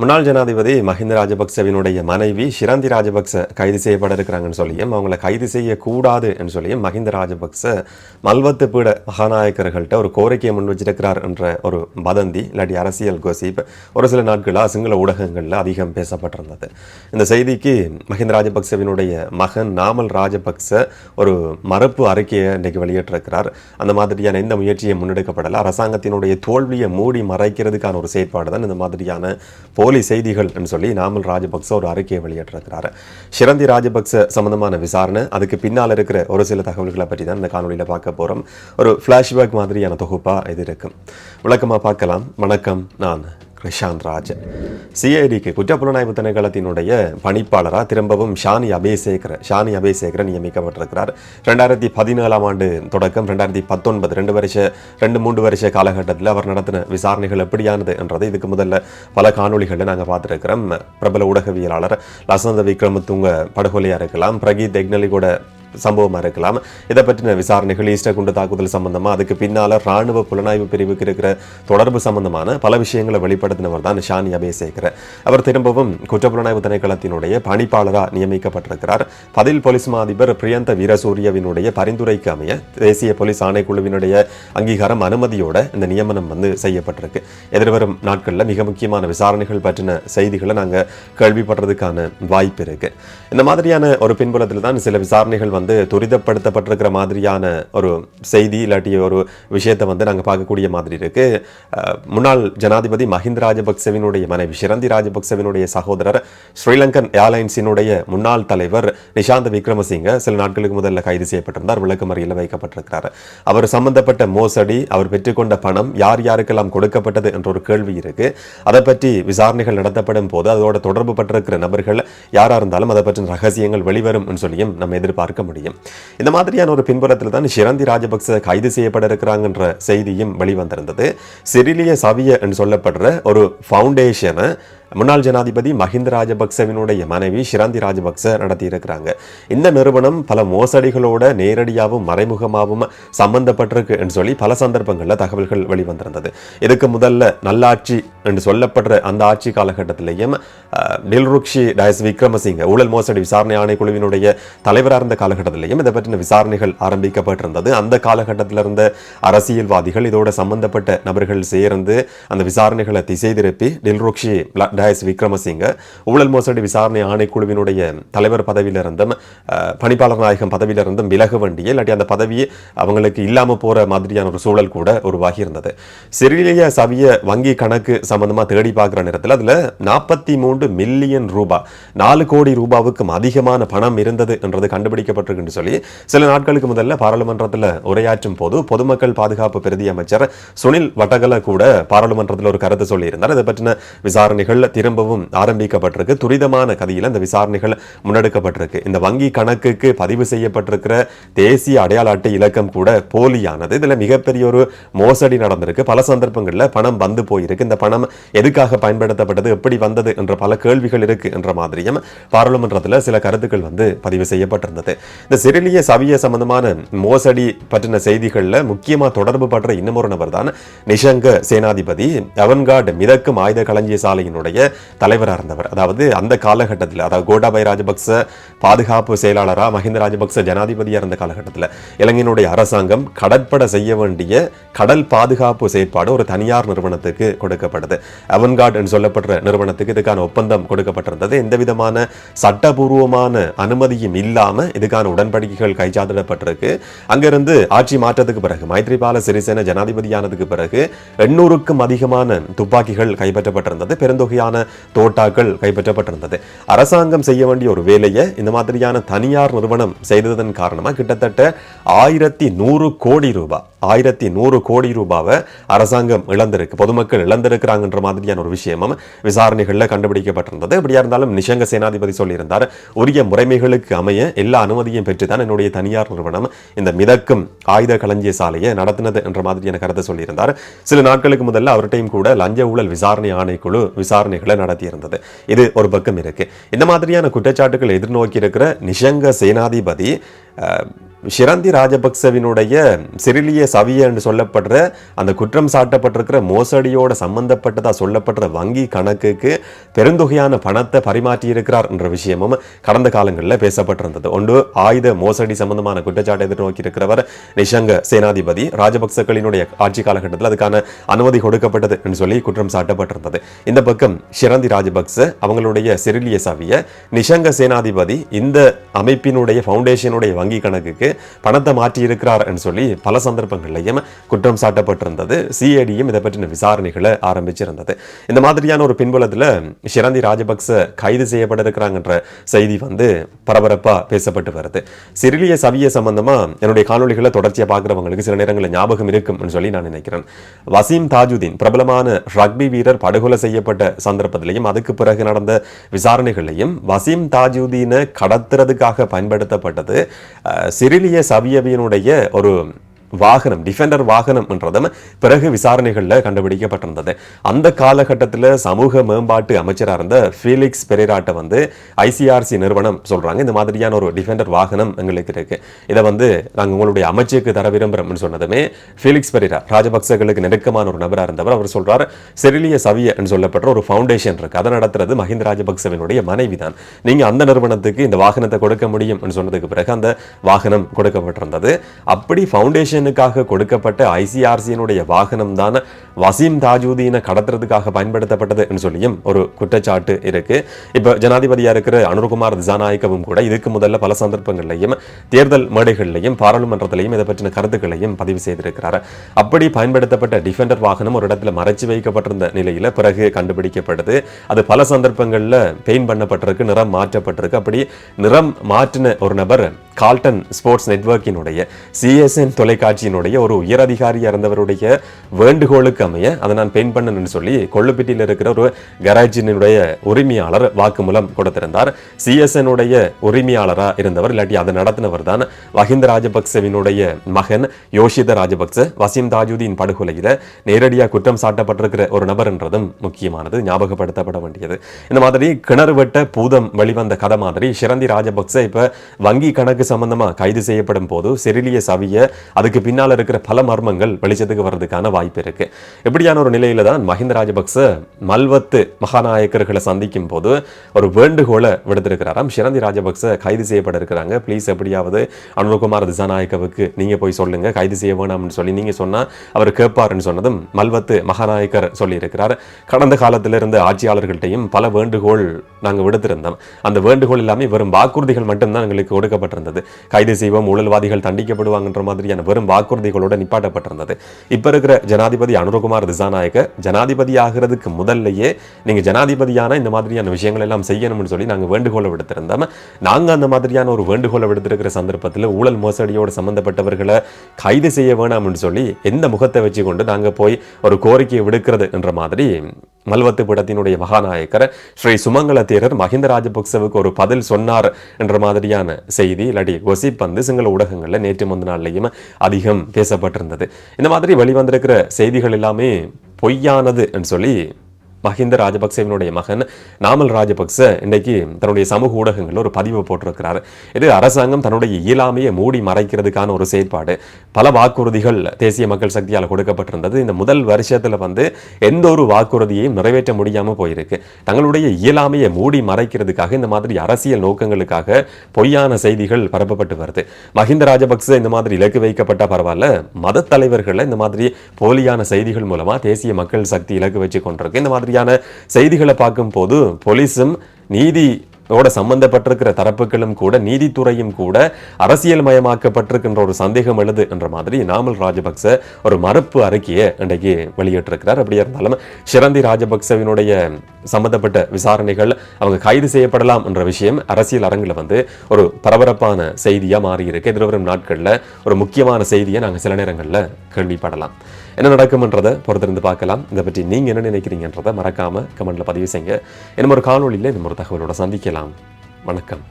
முன்னாள் ஜனாதிபதி மஹிந்த ராஜபக்சவினுடைய மனைவி ஷிரந்தி ராஜபக்ச கைது செய்யப்பட இருக்கிறாங்கன்னு சொல்லியும் அவங்கள கைது செய்யக்கூடாது என்று சொல்லியும் மஹிந்த ராஜபக்ச மல்வத்து பீட மகாநாயக்கர்கள்ட்ட ஒரு கோரிக்கையை முன் வச்சிருக்கிறார் என்ற ஒரு வதந்தி இல்லாட்டி அரசியல் கோசிப் ஒரு சில நாட்களாக சிங்கள ஊடகங்களில் அதிகம் பேசப்பட்டிருந்தது. இந்த செய்திக்கு மஹிந்த ராஜபக்சவினுடைய மகன் நாமல் ராஜபக்ச ஒரு மறுப்பு அறிக்கையை இன்றைக்கு வெளியிட்டிருக்கிறார். அந்த மாதிரியான எந்த முயற்சியும் முன்னெடுக்கப்படலை. அரசாங்கத்தினுடைய தோல்வியை மூடி மறைக்கிறதுக்கான ஒரு செயற்பாடு தான் இந்த மாதிரியான போர் போலி செய்திகள் சொல்லி நாமல் ராஜபக்ச ஒரு அறிக்கையை வெளியிட்டிருக்கிறாரு. ஷிரந்தி ராஜபக்ச சம்பந்தமான விசாரணை அதுக்கு பின்னால் இருக்கிற ஒரு சில தகவல்களை பற்றி தான் இந்த காணொலியில் பார்க்க போகிறோம் ஒரு ஃப்ளாஷ்பேக் மாதிரியான தொகுப்பாக இது இருக்கும் விளக்கமாக பார்க்கலாம். வணக்கம் நான் கிருஷாந்த் ராஜன் சிஐடிக்கு குற்றப்புலனாய்வு திணைக்களத்தினுடைய பணிப்பாளராக திரும்பவும் ஷானி அபேசேகர் ஷானி அபேசேகர் நியமிக்கப்பட்டிருக்கிறார். ரெண்டாயிரத்தி பதினேழாம் ஆண்டு தொடக்கம் ரெண்டாயிரத்தி பத்தொன்பது ரெண்டு வருஷ ரெண்டு மூன்று வருஷ காலகட்டத்தில் அவர் நடத்தின விசாரணைகள் எப்படியானது என்றதை இதுக்கு முதல்ல பல காணொளிகளில் நாங்கள் பார்த்துருக்கிறோம். பிரபல ஊடகவியலாளர் லசந்த விக்ரமத்துங்க படுகொலையாக இருக்கலாம் பிரகீத் எக்னலி கூட சம்பவமாக இருக்கலாம். இதை பற்றின விசாரணைகள் ஈஸ்டர் குண்டு தாக்குதல் சம்பந்தமாக அதுக்கு பின்னால் ராணுவ புலனாய்வு பிரிவுக்கு இருக்கிற தொடர்பு சம்பந்தமான பல விஷயங்களை வெளிப்படுத்தினவர் தான் ஷானி அபேசேகர். அவர் திரும்பவும் குற்றப்புலனாய்வு திணைக்களத்தினுடைய பணிப்பாளராக நியமிக்கப்பட்டிருக்கிறார். பதில் போலீஸ் மாதிபர் பிரியந்த வீரசூரியவினுடைய பரிந்துரைக்கு அமைய தேசிய போலீஸ் ஆணைக்குழுவினுடைய அங்கீகாரம் அனுமதியோட இந்த நியமனம் வந்து செய்யப்பட்டிருக்கு. எதிர்வரும் நாட்களில் மிக முக்கியமான விசாரணைகள் பற்றின செய்திகளை நாங்கள் கேள்விப்படுறதுக்கான வாய்ப்பு இருக்கு. இந்த மாதிரியான ஒரு பின்புலத்தில் தான் சில விசாரணைகள் வந்து துரிதப்படுத்தப்பட்டிருக்கிற மாதிரியான ஒரு செய்தி இல்லாட்டி ஒரு விஷயத்தை வந்து நாங்கள் பார்க்கக்கூடிய மாதிரி இருக்கு. முன்னாள் ஜனாதிபதி மஹிந்த ராஜபக்சவினுடைய மனைவி ஷிரந்தி ராஜபக்சவினுடைய சகோதரர் ஸ்ரீலங்கன் ஏர்லைன்ஸினுடைய முன்னாள் தலைவர் நிஷாந்த் விக்ரமசிங்க சில நாட்களுக்கு முதல்ல கைது செய்யப்பட்டிருந்தார் விளக்கமறியில் வைக்கப்பட்டிருக்கிறார். அவர் சம்பந்தப்பட்ட மோசடி அவர் பெற்றுக்கொண்ட பணம் யார் யாருக்கெல்லாம் கொடுக்கப்பட்டது என்ற ஒரு கேள்வி இருக்கு. அதை பற்றி விசாரணைகள் நடத்தப்படும் போது அதோட தொடர்பு பட்டிருக்கிற நபர்கள் யாரா இருந்தாலும் அதை பற்றின ரகசியங்கள் வெளிவரும் என்று சொல்லியும் நம்ம எதிர்பார்க்க முடியும். இந்த மாதிரியான ஒரு பின்புறத்தில் தான் ஷிரந்தி ராஜபக்ச கைது செய்யப்பட இருக்கிறாங்கன்ற செய்தியும் வெளிவந்திருந்தது. சிறிலிய சவிய என்று சொல்லப்படுற ஒரு ஃபவுண்டேஷனை முன்னாள் ஜனாதிபதி மஹிந்த ராஜபக்சவினுடைய மனைவி ஷிராந்தி ராஜபக்ச நடத்தியிருக்கிறாங்க. இந்த நிறுவனம் பல மோசடிகளோட நேரடியாகவும் மறைமுகமாகவும் சம்பந்தப்பட்டிருக்கு என்று சொல்லி பல சந்தர்ப்பங்களில் தகவல்கள் வெளிவந்திருந்தது. இதுக்கு முதல்ல நல்லாட்சி என்று சொல்லப்படுற அந்த ஆட்சி காலகட்டத்திலையும் நில்ருக்ஷி டயஸ் விக்ரமசிங்க ஊழல் மோசடி விசாரணை ஆணைக்குழுவினுடைய தலைவராக இருந்த காலகட்டத்திலையும் இதை பற்றின விசாரணைகள் ஆரம்பிக்கப்பட்டிருந்தது. அந்த காலகட்டத்தில் இருந்த அரசியல்வாதிகள் இதோட சம்பந்தப்பட்ட நபர்கள் சேர்ந்து அந்த விசாரணைகளை திசை திருப்பி நில்ருக்ஷி டயஸ் விக்ரமசிங்க. ஊழல் மோசடி விசாரணை ஆணைக்குழுவினுடைய தலைவர் பதவியிலிருந்தும் பணிப்பாளர் நாயகம் பதவியிலிருந்தும் விலக வேண்டிய இல்லாட்டி அந்த பதவி அவங்களுக்கு இல்லாம போற மாதிரியான ஒரு சூழல் கூட உருவாகி இருந்தது சிறிலிய சவிய வங்கி கணக்கு சம்பந்தமா தேடி பார்க்குற நேரத்தில் அதுல நாற்பத்தி மூன்று மில்லியன் ரூபாய் நாலு கோடி ரூபாவுக்கும் அதிகமான பணம் இருந்தது என்றது கண்டுபிடிக்கப்பட்டிருக்குன்னு சொல்லி சில நாட்களுக்கு முதல்ல பாராளுமன்றத்தில் உரையாற்றும் போது பொதுமக்கள் பாதுகாப்பு பிரதி அமைச்சர் சுனில் வட்டகல கூட பாராளுமன்றத்தில் ஒரு கருத்து சொல்லியிருந்தார். இதை பற்றின விசாரணைகள் திரும்பவும் ஆரம்பிக்கப்பட்டிருக்கு. துரிதமான கதையில் இந்த விசாரணைகள் முன்னெடுக்கப்பட்டிருக்கு. இந்த வங்கி கணக்குக்கு பதிவு செய்யப்பட்டிருக்கிற தேசிய அடையாள அட்டை இலக்கம் கூட போலியானது. இதில் மிகப்பெரிய ஒரு மோசடி நடந்திருக்கு. பல சந்தர்ப்பங்களில் பணம் வந்து போயிருக்கு. இந்த பணம் எதுக்காக பயன்படுத்தப்பட்டது? எப்படி வந்தது? என்ற பல கேள்விகள் இருக்கு என்ற மாதிரியும் பாராளுமன்றத்தில் சில கருத்துக்கள் வந்து பதிவு செய்யப்பட்டிருந்தது. இந்த சிறிலிய சவிய சம்பந்தமான மோசடி பற்றின செய்திகள்ல முக்கியமா தொடர்பு பற்ற இன்னமொரு நபர் தான் நிஷங்க சேனாதிபதி அவன்காட் மிதக்கும் ஆயுத களஞ்சிய சாலையினுடைய தலைவராக இருந்தவர். அதாவது அந்த காலகட்டத்தில் அதாவது கோட்டாபய ராஜபக்ச பாதுகாப்பு செயலாளராக மஹிந்த ராஜபக்ச ஜனாதிபதியாக இருந்த காலகட்டத்தில் இலங்கையினுடைய அரசாங்கம் கடற்பட செய்ய வேண்டிய கடல் பாதுகாப்பு செயற்பாடு ஒரு தனியார் நிறுவனத்துக்கு கொடுக்கப்படுது அவன்கார்ட் என்று சொல்லப்படுற நிறுவனத்துக்கு இதுக்கான ஒப்பந்தம் கொடுக்கப்பட்டிருந்தது. எந்த விதமான சட்டபூர்வமான அனுமதியும் இல்லாமல் இதுக்கான உடன்படிக்கைகள் கைச்சாத்திடப்பட்டிருக்கு. அங்கிருந்து ஆட்சி மாற்றத்துக்கு பிறகு மைத்ரிபால சிறிசேன ஜனாதிபதியானதுக்கு பிறகு எண்ணூறுக்கும் அதிகமான துப்பாக்கிகள் கைப்பற்றப்பட்டிருந்தது. பெருந்தொகையான மாதிரியான தோட்டாக்கள் கைப்பற்றப்பட்டிருந்தது. அரசாங்கம் செய்ய வேண்டிய ஒரு வேலையை இந்த மாதிரியான தனியார் நிறுவனம் செய்ததன் காரணமாக கிட்டத்தட்ட ஆயிரத்தி நூறு கோடி ரூபாய் ஆயிரத்தி நூறு கோடி ரூபாவை அரசாங்கம் இழந்திருக்கு பொதுமக்கள் இழந்திருக்கிறாங்கன்ற மாதிரியான ஒரு விஷயமும் விசாரணைகளில் கண்டுபிடிக்கப்பட்டிருந்தது. எப்படியா இருந்தாலும் நிஷங்க சேனாதிபதி சொல்லியிருந்தார் உரிய முறைமைகளுக்கு அமைய எல்லா அனுமதியும் பெற்றுதான் என்னுடைய தனியார் நிறுவனம் இந்த மிதக்கும் ஆயுத களஞ்சிய சாலையை நடத்தினது என்ற மாதிரியான கருத்தை சொல்லியிருந்தார். சில நாட்களுக்கு முதல்ல அவர்கிட்டையும் கூட லஞ்ச ஊழல் விசாரணை ஆணைக்குழு விசாரணை விசாரணைகளை நடத்தியிருந்தது. இது ஒரு பக்கம் இருக்கு. இந்த மாதிரியான குற்றச்சாட்டுகள் எதிர்நோக்கி இருக்கிற நிஷங்க சேனாதிபதி ஷிரந்தி ராஜபக்சவினுடைய சிறிலிய சவிய என்று சொல்லப்படுற அந்த குற்றம் சாட்டப்பட்டிருக்கிற மோசடியோட சம்பந்தப்பட்டதாக சொல்லப்படுற வங்கி கணக்குக்கு பெருந்தொகையான பணத்தை பரிமாற்றி இருக்கிறார் என்ற விஷயமும் கடந்த காலங்களில் பேசப்பட்டிருந்தது. ஒன்று ஆயுத மோசடி சம்பந்தமான குற்றச்சாட்டை எதிர்நோக்கி இருக்கிறவர் நிஷங்க சேனாதிபதி ராஜபக்சக்களினுடைய ஆட்சி காலகட்டத்தில் அதுக்கான அனுமதி கொடுக்கப்பட்டது என்று சொல்லி குற்றம் சாட்டப்பட்டிருந்தது. இந்த பக்கம் ஷிரந்தி ராஜபக்ச அவங்களுடைய சிறிலிய சவிய நிஷங்க சேனாதிபதி இந்த அமைப்பினுடைய ஃபவுண்டேஷனுடைய வங்கி கணக்குக்கு பணத்தை மாற்றி இருக்கிறார் என்று சொல்லி பல சந்தர்ப்பங்கள்லையும் குற்றம் சாட்டப்பட்டிருந்தது. சிஐடியும் இதை பற்றின விசாரணைகளை ஆரம்பிச்சிருந்தது. இந்த மாதிரியான ஒரு பின்புலத்தில் ஷிரந்தி ராஜபக்ச கைது செய்யப்பட இருக்கிறாங்கன்ற செய்தி வந்து பரபரப்பாக பேசப்பட்டு வருது. சிறிலிய சவிய சம்பந்தமாக என்னுடைய காணொலிகளை தொடர்ச்சியாக பார்க்குறவங்களுக்கு சில நேரங்களில் ஞாபகம் இருக்கும்னு சொல்லி நான் நினைக்கிறேன். வசீம் தாஜுதீன் பிரபலமான ரக்பி வீரர் படுகொலை செய்யப்பட்ட சந்தர்ப்பத்திலையும் அதுக்கு பிறகு நடந்த விசாரணைகளையும் வசீம் தாஜுதீனை கடத்துறதுக்காக பயன்படுத்தப்பட்டது. அஹ், சிறிலிய சவியவியனுடைய ஒரு வாகனம் டிஃபெண்டர் வாகனம் என்றதும் பிறகு விசாரணைகளில் கண்டுபிடிக்கப்பட்டிருந்தது. அந்த காலகட்டத்தில் சமூக மேம்பாட்டு அமைச்சராக இருந்த ஃபீலிக்ஸ் பெரேராட்டை வந்து ஐசிஆர்சி நிறுவனம் சொல்கிறாங்க இந்த மாதிரியான ஒரு டிஃபெண்டர் வாகனம் எங்களுக்கு இருக்கு. இதை வந்து நாங்கள் உங்களுடைய அமைச்சுக்கு தர விரும்புகிறோம்னு சொன்னதுமே ஃபீலிக்ஸ் பெரேரா ராஜபக்சர்களுக்கு நெருக்கமான ஒரு நபராக இருந்தவர். அவர் சொல்கிறார் செரிலிய சவிய என்று ஒரு ஃபவுண்டேஷன் இருக்கு. அதை நடத்துறது மஹிந்த ராஜபக்சவினுடைய மனைவி தான் நீங்கள் அந்த நிறுவனத்துக்கு இந்த வாகனத்தை கொடுக்க முடியும் என்று சொன்னதுக்கு பிறகு அந்த வாகனம் கொடுக்கப்பட்டிருந்தது. அப்படி ஃபவுண்டேஷன் ஃபவுண்டேஷனுக்காக கொடுக்கப்பட்ட ஐசிஆர்சியினுடைய வாகனம் தான் வசீம் தாஜூதீனை கடத்துறதுக்காக பயன்படுத்தப்பட்டதுன்னு சொல்லியும் ஒரு குற்றச்சாட்டு இருக்கு. இப்போ ஜனாதிபதியாக இருக்கிற அனுர்குமார் திசாநாயக்கவும் கூட இதுக்கு முதல்ல பல சந்தர்ப்பங்கள்லையும் தேர்தல் மேடைகள்லையும் பாராளுமன்றத்திலையும் இதை பற்றின கருத்துக்களையும் பதிவு செய்திருக்கிறார். அப்படி பயன்படுத்தப்பட்ட டிஃபெண்டர் வாகனம் ஒரு இடத்துல மறைச்சு வைக்கப்பட்டிருந்த நிலையில் பிறகு கண்டுபிடிக்கப்படுது அது பல சந்தர்ப்பங்களில் பெயிண்ட் பண்ணப்பட்டிருக்கு நிறம் மாற்றப்பட்டிருக்கு. அப்படி நிறம் மாற்றின ஒரு நபர் கால்டன் ஸ்போர்ட்ஸ் நெட்வொர்க்கினுடைய சிஎஸ்என் தொலைக்காட்சி தொலைக்காட்சியினுடைய ஒரு உயர் அதிகாரியா இருந்தவருடைய வேண்டுகோளுக்கு அமைய அதை நான் பெயிண்ட் பண்ணணும்னு சொல்லி கொள்ளுப்பட்டியில் இருக்கிற ஒரு கராஜினுடைய உரிமையாளர் வாக்குமூலம் கொடுத்திருந்தார். சிஎஸ்என் உரிமையாளராக இருந்தவர் இல்லாட்டி அதை நடத்தினவர் தான் மஹிந்த ராஜபக்சவினுடைய மகன் யோஷித ராஜபக்ச. வசீம் தாஜுதீன் படுகொலையில் நேரடியாக குற்றம் சாட்டப்பட்டிருக்கிற ஒரு நபர் என்றதும் முக்கியமானது ஞாபகப்படுத்தப்பட வேண்டியது. இந்த மாதிரி கிணறு வெட்ட பூதம் வெளிவந்த கதை மாதிரி ஷிரந்தி ராஜபக்ச இப்போ வங்கி கணக்கு சம்பந்தமாக கைது செய்யப்படும் போது செரிலிய சவிய அதுக்கு பின்னால் இருக்கிற பல மர்மங்கள் வெளிச்சத்துக்கு வர்றதுக்கான வாய்ப்பு இருக்கு. இப்படியான ஒரு நிலையில தான் மஹிந்த ராஜபக்ச மல்வத்து மகாநாயக்கர்களை சந்திக்கும் போது ஒரு வேண்டுகோளை விடுத்திருக்கிறாராம். ஷிரந்தி ராஜபக்ச கைது செய்யப்பட இருக்கிறாங்க ப்ளீஸ் எப்படியாவது அனுரகுமார் திசாநாயக்கவுக்கு நீங்க போய் சொல்லுங்க. கைது செய்ய வேணாம்னு சொல்லி நீங்க சொன்னா அவர் கேட்பாருன்னு சொன்னதும் மல்வத்து மகாநாயக்கர் சொல்லியிருக்கிறார். கடந்த காலத்திலிருந்து ஆட்சியாளர்கள்ட்டையும் பல வேண்டுகோள் நாங்கள் விடுத்திருந்தோம். அந்த வேண்டுகோள் எல்லாமே வெறும் வாக்குறுதிகள் மட்டும்தான் எங்களுக்கு கொடுக்கப்பட்டிருந்தது. கைது செய்வோம் ஊழல்வாதிகள் தண்டிக்கப்படுவாங்கன்ற மாதிரியான வெறும் வாக்குறுதிகளோடு நிப்பாட்டப்பட்டிருந்தது. இப்போ இருக்கிற ஜனாதிபதி அனுரகுமார் திசாநாயக்க ஜனாதிபதி ஆகிறதுக்கு முதல்லையே நீங்கள் ஜனாதிபதியான இந்த மாதிரியான விஷயங்கள் எல்லாம் செய்யணும்னு சொல்லி நாங்கள் வேண்டுகோளை விடுத்திருந்தோம். நாங்கள் அந்த மாதிரியான ஒரு வேண்டுகோளை விடுத்திருக்கிற சந்தர்ப்பத்தில் ஊழல் மோசடியோடு சம்மந்தப்பட்டவர்களை கைது செய்ய வேணாம்னு சொல்லி எந்த முகத்தை வச்சு கொண்டு நாங்கள் போய் ஒரு கோரிக்கையை விடுக்கிறது என்ற மாதிரி மல்வத்து படத்தினுடைய மகாநாயக்கர் ஸ்ரீ சுமங்கல தேரர் மஹிந்த ராஜபக்சவுக்கு ஒரு பதில் சொன்னார் என்ற மாதிரியான செய்தி இல்லாட்டி கொசிப் வந்து சிங்கள ஊடகங்களில் நேற்று முந்த நாள்லையும் அதிகம் பேசப்பட்டிருந்தது. இந்த மாதிரி வெளிவந்திருக்கிற செய்திகள் எல்லாமே பொய்யானது என்று சொல்லி மஹிந்த ராஜபக்சேவினுடைய மகன் நாமல் ராஜபக்ச இன்னைக்கு தன்னுடைய சமூக ஊடகங்களில் ஒரு பதிவு போட்டிருக்கிறார். இது அரசாங்கம் தன்னுடைய இயலாமையை மூடி மறைக்கிறதுக்கான ஒரு செயற்பாடு. பல வாக்குறுதிகள் தேசிய மக்கள் சக்தியால் கொடுக்கப்பட்டிருந்தது. இந்த முதல் வருஷத்தில் வந்து எந்த ஒரு வாக்குறுதியையும் நிறைவேற்ற முடியாமல் போயிருக்கு. தங்களுடைய இயலாமையை மூடி மறைக்கிறதுக்காக இந்த மாதிரி அரசியல் நோக்கங்களுக்காக பொய்யான செய்திகள் பரப்பப்பட்டு வருது. மஹிந்த ராஜபக்ச இந்த மாதிரி இலக்கு வைக்கப்பட்ட பரவாயில்ல. மத தலைவர்களை இந்த மாதிரி போலியான செய்திகள் மூலமாக தேசிய மக்கள் சக்தி இலக்கு வச்சு கொண்டிருக்கு. இந்த மாதிரி மாதிரியான செய்திகளை பார்க்கும்போது போலீஸும் நீதி ஓட சம்பந்தப்பட்டிருக்கிற தரப்புகளும் கூட நீதித்துறையும் கூட அரசியல் மயமாக்கப்பட்டிருக்கின்ற ஒரு சந்தேகம் எழுது என்ற மாதிரி நாமல் ராஜபக்ச ஒரு மறுப்பு அறிக்கையை இன்றைக்கு வெளியிட்டிருக்கிறார். அப்படியே இருந்தாலும் ஷிரந்தி ராஜபக்சவினுடைய சம்பந்தப்பட்ட விசாரணைகள் அவங்க கைது செய்யப்படலாம் என்ற விஷயம் அரசியல் அரங்கில் வந்து ஒரு பரபரப்பான செய்தியா மாறி இருக்கு எதிர்வரும் நாட்களில் ஒரு முக்கியமான செய்தியை நாங்க சில நேரங்களில் கேள்விப்படலாம். என்ன நடக்கும்ன்றதை பொறுத்திருந்து பார்க்கலாம். இதை பற்றி நீங்கள் என்ன நினைக்கிறீங்கன்றதை மறக்காமல் கமெண்ட்டில் பதிவு செய்யுங்க. இன்னும் ஒரு காணொலியில் இன்னும் ஒரு தகவலோட சந்திக்கலாம். வணக்கம்.